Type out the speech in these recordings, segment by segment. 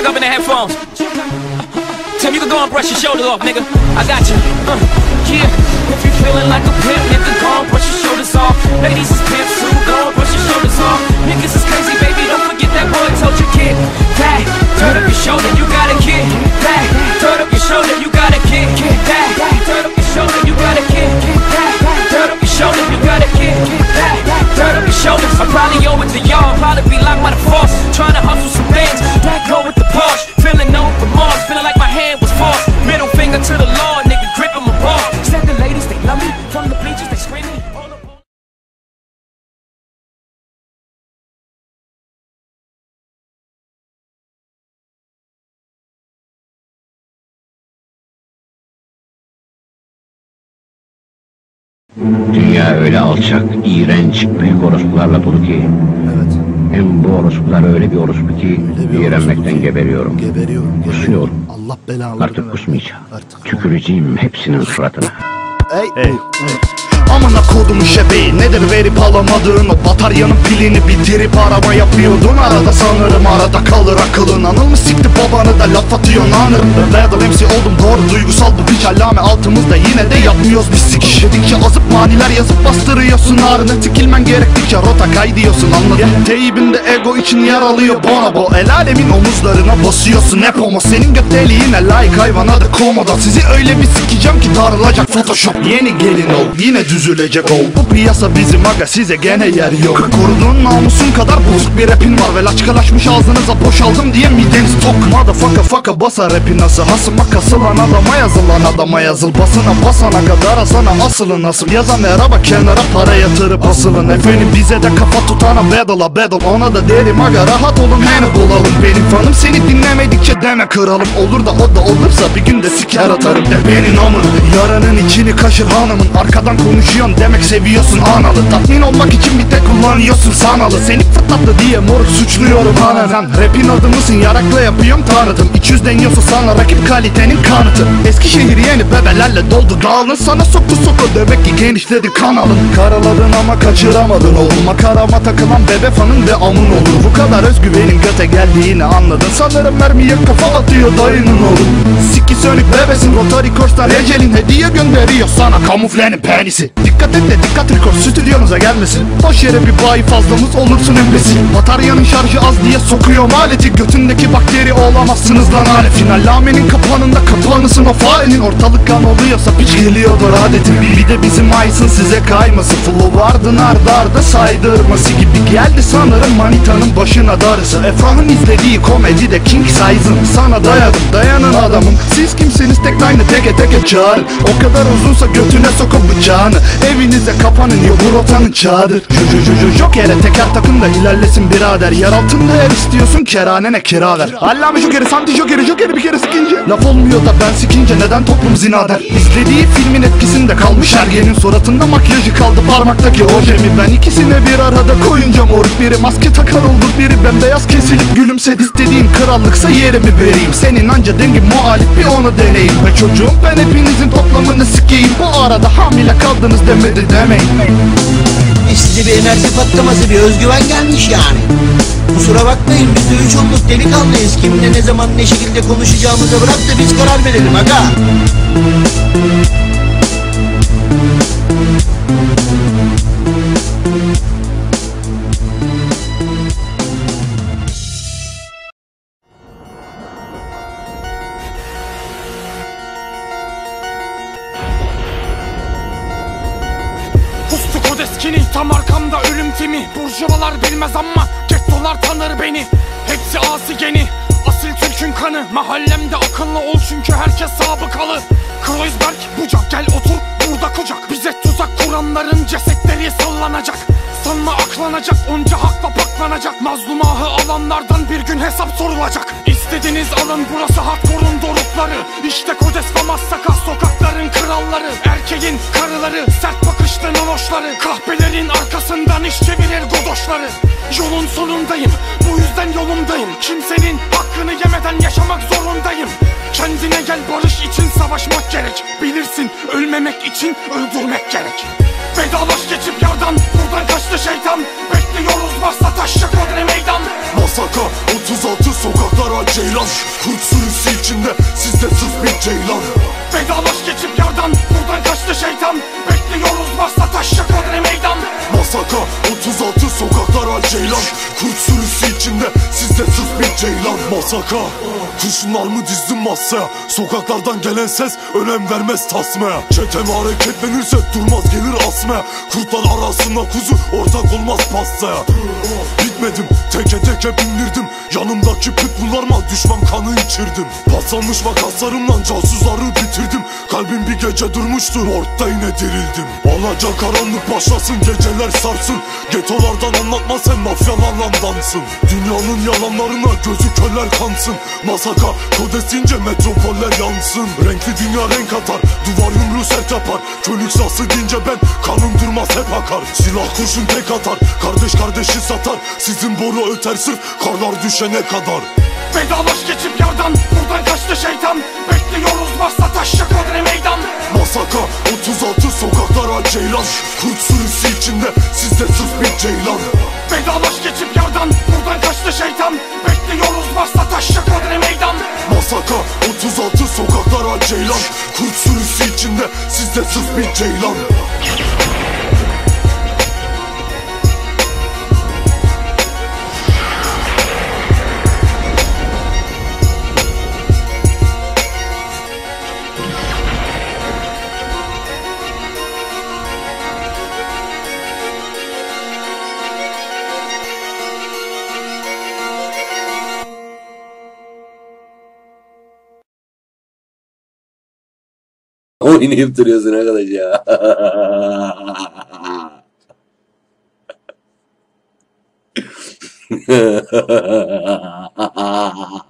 music up in the headphones. Tim, you can go and brush your shoulders off, nigga. I got you. Uh, yeah, if you feeling like a pimp, nigga, go and brush your shoulders off. Ladies is pimps too, go and brush your shoulders off. Niggas is crazy, baby, don't forget that boy told you, kid. Dünya öyle alçak, iğrenç, büyük orospularla dolu ki Evet. hem bu orospular öyle bir orospu ki Öyle bir iğrenmekten orospu geberiyorum. Geberiyorum. Allah belalarını Artık versin. kusmayacağım. Artık. Tüküreceğim hepsinin suratına. Ey, ey, Amına kodumun şebeği. Nedir verip alamadığın o bataryanın pilini bitirip arama yapıyordun. Arada sanırım arada kalır akılın. Anıl mı sikti babanı da laf atıyor nanırım Ben Battle MC oldum? Doğru duygusal bu bir allame altımızda yine de yapmıyoruz biz. Sikiş Dedikçe azıp maniler yazıp bastırıyorsun. Ağrını Tikilmen gerektikçe rota kaydıyorsun. Anladın Teybinde ego için yer alıyor. Bonobo El alemin omuzlarına basıyorsun. Hep homo. Senin göt deliğine layık hayvana da komoda. Sizi öyle bir sikeceğim ki darılacak photoshop. Yeni gelin ol. Yine düzülecek ol. Bu piyasa bizim aga size gene yer yok. Koruduğun namusun kadar bozuk bir rapin var. Ve laçkalaşmış ağzınıza boşaldım diye mideniz tok Motherfucker fucker basa rapi nasıl? Hasıma kasılan adama yazılan adama yazıl. Basına basana kadar asana asılın asıl Yazan merhaba kenara para yatırıp asılın. Efendim bize de kafa tutana battle'a battle Ona da derim aga rahat olun hani bulalım. Benim fanım seni dinlemedikçe deme kralım Olur da o da olursa bir gün de siker atarım. De benim amın Yaranın içini kaşır hanımın. Arkadan konuşuyorsun demek seviyorsun analı Tatmin olmak için bir tek kullanıyorsun sanalı. Seni fırlattı diye moruk suçluyorum anan Sen rapin adı mısın? Yarakla yapıyorum tanıdım İç yüz deniyorsa sana rakip kalitenin kanıtı. Eskişehir yeni bebelerle doldu dağılın. Sana soktu soku. Demek ki genişledi kanalın. Karaladın ama kaçıramadın oğlum. Makarama takılan bebe fanın ve amın olur. Bu kadar özgüvenin göte geldiğini anladın. Sanırım mermiye kafa atıyor dayının oğlum Sikki sönük bebesin. Rotary Kors'tan Ecelin hediye gönderiyor sana Kamuflenin penisi Dikkat et de dikkat rekor stüdyonuza gelmesin. Boş yere bir bayi fazlamız olursun embesil Bataryanın şarjı az diye sokuyor aleti Götündeki bakteri olamazsınız lan alet Final lamenin kapağında kapağınısın o farenin Ortalık kan oluyorsa piç geliyordur adetin Bir de bizim Aysun size kayması. Flow vardın arda arda saydırması gibi Geldi sanırım manitanın başına darısı. Efrah'ın izlediği komedi de King Size'ın. Sana dayadım dayanın adamım. Siz kimsiniz line teke teke çağırın O kadar uzunsa götüne sokup bıçağını. Evinize kapanın yok bu rotanın ju Joker'e teker takın da ilerlesin birader. Yer altında yer istiyorsun keranene kira ver. Allame Joker'i santi Joker'i Joker'i bir kere sıkınca Laf olmuyor da ben sikince neden toplum zinader İzlediği filmin etkisinde kalmış ergenin suratında makyajı kaldı. Parmaktaki ojemi Ben ikisini bir arada koyunca moruk biri maske takar oldu biri bembeyaz kesilip gülümsedi. İstediğin krallıksa yerimi vereyim. Senin anca dengin muhalif bir onu deneyim çocuğum ben hepinizin toplamını sikeyim Bu arada hamile kaldınız demedi demeyin Size bir enerji patlaması, bir özgüven gelmiş yani. Kusura bakmayın biz de üç olduk delikanlıyız. Kimle ne zaman ne şekilde konuşacağımızı bırak da biz karar verelim aga. Tam arkamda ölüm timi. Burjuvalar bilmez ama gettolar tanır beni. Hepsi asi geni. Asil Türk'ün kanı. Mahallemde akıllı ol çünkü herkes sabıkalı Kreuzberg bucak gel otur. Burada kucak. Bize tuzak kuranların cesetleri sallanacak Sanma aklanacak onca hakla paklanacak Mazlumahı alanlardan bir gün hesap sorulacak. İstediğiniz alın burası hardcore'un dorukları. İşte Kodes ve Massaka sokakların kralları. Erkeğin karıları sert bakışlı nonoşları Kahpelerin arkasından iş çevirir godoşları. Yolun sonundayım bu yüzden yolumdayım. Kimsenin hakkını yemeden yaşamak zorundayım. Kendine gel barış için savaşmak gerek. Bilirsin ölmemek için öldürmek gerek Vedalaş geçip yardan buradan kaçtı şeytan. Bekliyoruz varsa taşacak odre meydan. Masaka 36 sokaklar ceylan. Kurt sürüsü içinde sizde sırf bir ceylan. Vedalaş geçip yardan Buradan kaçtı şeytan. Bekliyoruz varsa taş kodre meydan. Masaka 36 sokaklara ceylan. Kurt sürüsü içinde sizde sırf bir ceylan. Masaka Kurşunlarımı dizdim masaya. Sokaklardan gelen ses önem vermez tasmaya. Çetem hareketlenirse durmaz gelir asmaya. Kurtlar arasında kuzu ortak olmaz pastaya Bitmedim teke teke bindirdim. Yanımdaki pitbulllarıma düşman kanı içirdim. Paslanmış makaslarımla casusları bitirdim. Kalbim bir gece durmuştu orta yine dirildim. Alacak karanlık başlasın geceler sarsın. Getolardan anlatma sen mafyalarla dansın. Dünyanın yalanlarına gözü köller kansın. Masaka kodesince metropoller yansın. Renkli dünya renk atar duvar yumruğu sert yapar Könük sası deyince ben kanım durmaz hep akar. Silah kurşun tek atar kardeş kardeşi satar. Sizin boru öter sırf karlar düşene kadar. Vedalaş geçip yardan Buradan kaçtı şeytan. Bekliyoruz varsa taş kodre meydan. Masaka 36 sokaklara ceylan. Kurt sürüsü içinde sizde sırf bir ceylan. Vedalaş geçip yardan Buradan kaçtı şeytan. Bekliyoruz varsa taş kodre meydan. Masaka 36 sokaklara ceylan. Kurt içinde sizde sırf bir ceylan Oynayıp duruyorsun arkadaş ya.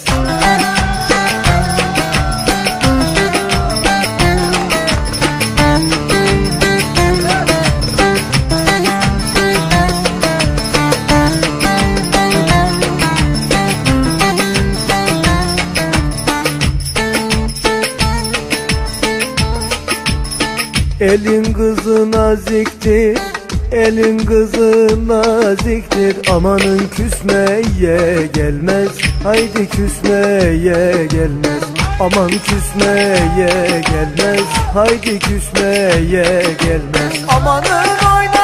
Elin kızı naziktir Elin kızı naziktir. Amanın küsmeye gelmez Haydi küsmeye gelmez. Aman küsmeye gelmez Haydi küsmeye gelmez. Amanın oynasın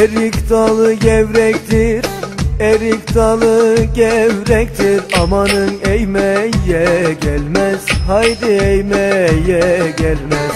Erik dalı gevrektir Erik dalı gevrektir. Amanın eğmeye gelmez Haydi eğmeye gelmez